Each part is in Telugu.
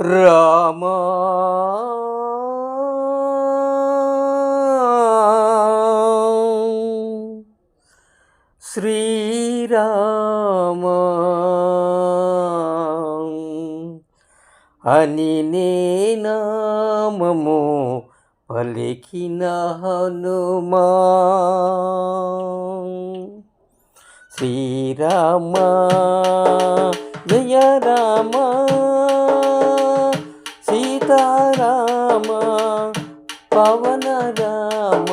రామ. శ్రీరామ. అని నేనామము పలికిన హనుమా. శ్రీరామ. జయ రామ. సీతారామ పవన రామ.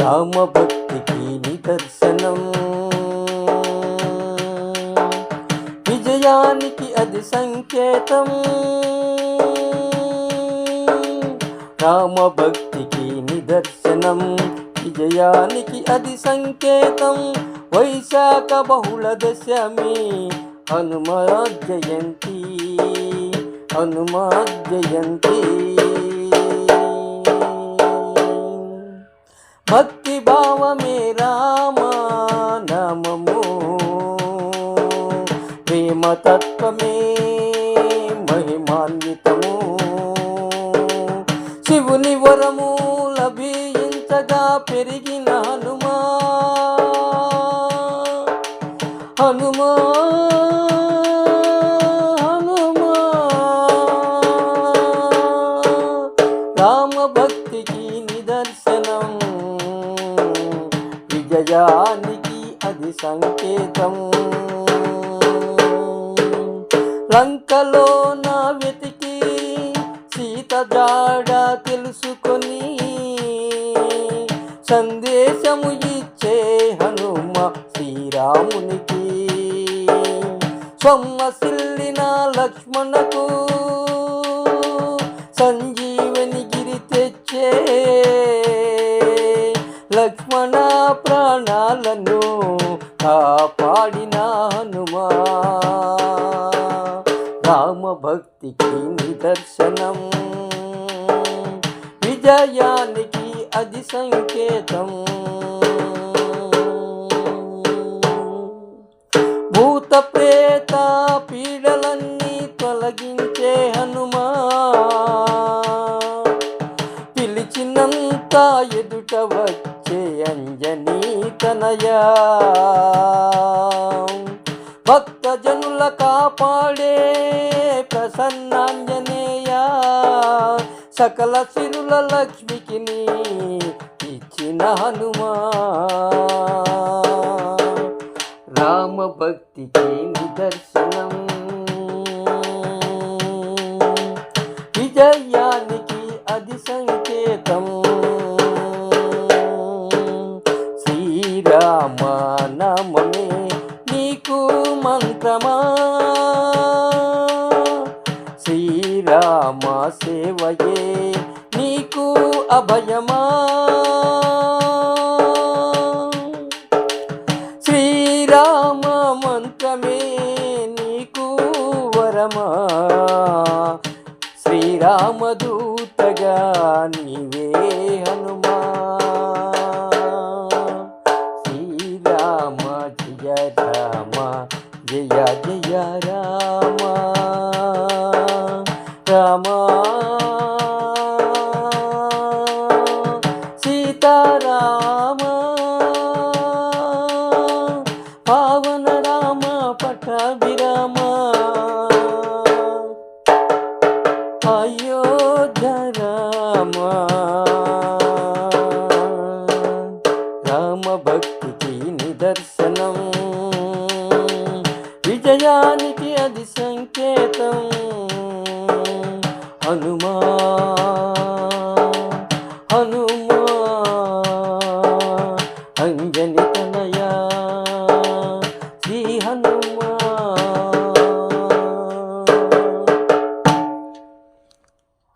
రామభక్తికి నిదర్శనం. విజయానికి అది సంకేతం. రామభక్తికి నిదర్శనం విజయానికి అది సంకేతం. వైశాఖ బహుళ దశమి హనుమ జయంతి హనుమ జయంతి భక్తి భావమే రామ నామము ప్రేమ తత్వమే మహిమాన్వితము. శివుని వరము లభించగా పెరిగిన హనుమా హనుమా. రామ భక్తికి నిదర్శనం. విజయానికి అది సంకేతం. లంకలో నా వెతికి సీత జాడ తెలుసుకొని సందేశము ఇచ్చే హనుమ శ్రీరామునికి. సొమ్మసిల్లిన లక్ష్మణ లక్ష్మణ ప్రాణాలను కాపాడిన హనుమా రామ భక్తికి నిదర్శనం. విజయానికి అది సంకేతం. భూత ప్రేత పీడలన్నీ తొలగించే హనుమా. పిలిచినంత ఎదుట వచ్చి అంజనీ తనయా భక్తజనుల కాపాడే ప్రసన్నాంజనేయ. సకల సిరుల లక్ష్మికి నీ ఇచ్చిన హనుమా రామ భక్తికి నిదర్శనం. విజయానికి అది సంకేతం మంత్రమా? శ్రీరామ సేవయే నీకు అభయమా? శ్రీరామ మంత్రమే నీకు వరమా? శ్రీరామదూతగా నీవే హనుమా? శ్రీరామ జయ జయ జయ రామ రామ. సీతారామ పావన రామ పట్టాభిరామ అయోధ్య రామ రామ భక్తికి నిదర్శ విజయానికి అది సంకేతం. హనుమా హనుమా అంజనీ